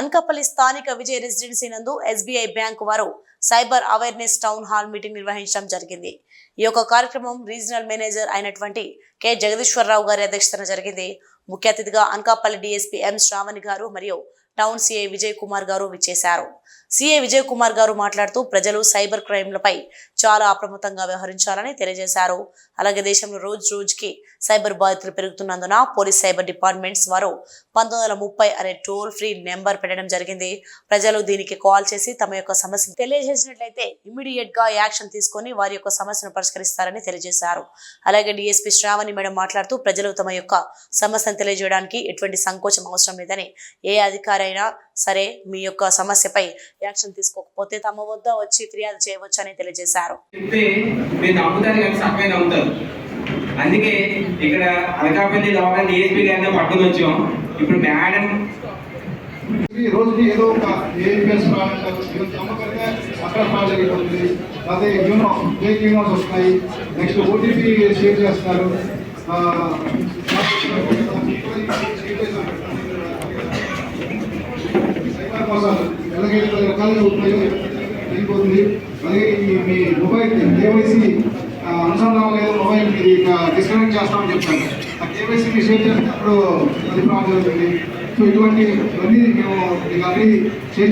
అనకాపల్లి స్థానిక విజయ రెసిడెన్సీ నందు SBI bank వారు cyber awareness town hall meeting నిర్వహించడం జరిగింది. ఈ యొక్క కార్యక్రమం రీజనల్ మేనేజర్ అయినటువంటి కె. జగదీశ్వరరావు గారి అధ్యక్షతన జరిగింది. ముఖ్య అతిథిగా అనకాపల్లి డిఎస్పీ ఎం. శ్రావణి గారు మరియు టౌన్ సిఐ విజయ్ కుమార్ గారు విచ్చేశారు. సిఐ విజయ్ కుమార్ గారు మాట్లాడుతూ ప్రజలు సైబర్ క్రైమ్లపై చాలా అప్రమత్తంగా వ్యవహరించాలని తెలియజేశారు. అలాగే దేశంలో రోజు రోజుకి సైబర్ బాధితులు పెరుగుతున్నందున పోలీస్ సైబర్ డిపార్ట్మెంట్స్ వారు పంతొమ్మిది వందల ముప్పై అనే టోల్ ఫ్రీ నెంబర్ పెట్టడం జరిగింది. ప్రజలు దీనికి కాల్ చేసి తమ యొక్క సమస్యను తెలియజేసినట్లయితే ఇమీడియట్గా యాక్షన్ తీసుకొని వారి యొక్క సమస్యను పరిష్కరిస్తారని తెలియజేశారు. అలాగే డిఎస్పీ శ్రావణి మేడం మాట్లాడుతూ ప్రజలు తమ యొక్క సమస్యను తెలియజేయడానికి ఎటువంటి సంకోచం అవసరం లేదని ఏ అధికారి అయినా సరే మీ యొక్క సమస్యపై యాక్షన్ తీసుకోకపోతే తమ వద్ద వచ్చి ఫిర్యాదు తెలియజేశారు. కానీ సక్కగా నమ్ముతారు. అందుకే ఇక్కడ అనకాపల్లి లోపల డిఎస్పీ గారిని పట్టుకుని వచ్చాం. ఇప్పుడు మేడం రోజుకి ఏదో ఒక ఏపీఎస్ నమ్మకంగా అక్కడ అదే యూనో ఫేక్ యూనోస్ వస్తున్నాయి నెక్స్ట్ ఓటీపీ షేర్ చేస్తున్నారు మోసాలు ఎలాగే పది రకాలుగా ఉంటాయో అయిపోతుంది అలాగే ఈ మీ మొబైల్ కేవైసీ అనుసంధానం లేదు మొబైల్ ఇది డిస్కనెక్ట్ చేస్తామని చెప్తాను ఆ కేవైసీ షేర్ చేస్తే అప్పుడు అది ప్రాబ్లం జరుగుతుంది సో ఇటువంటి ఇవన్నీ మేము ఇవన్నీ షేర్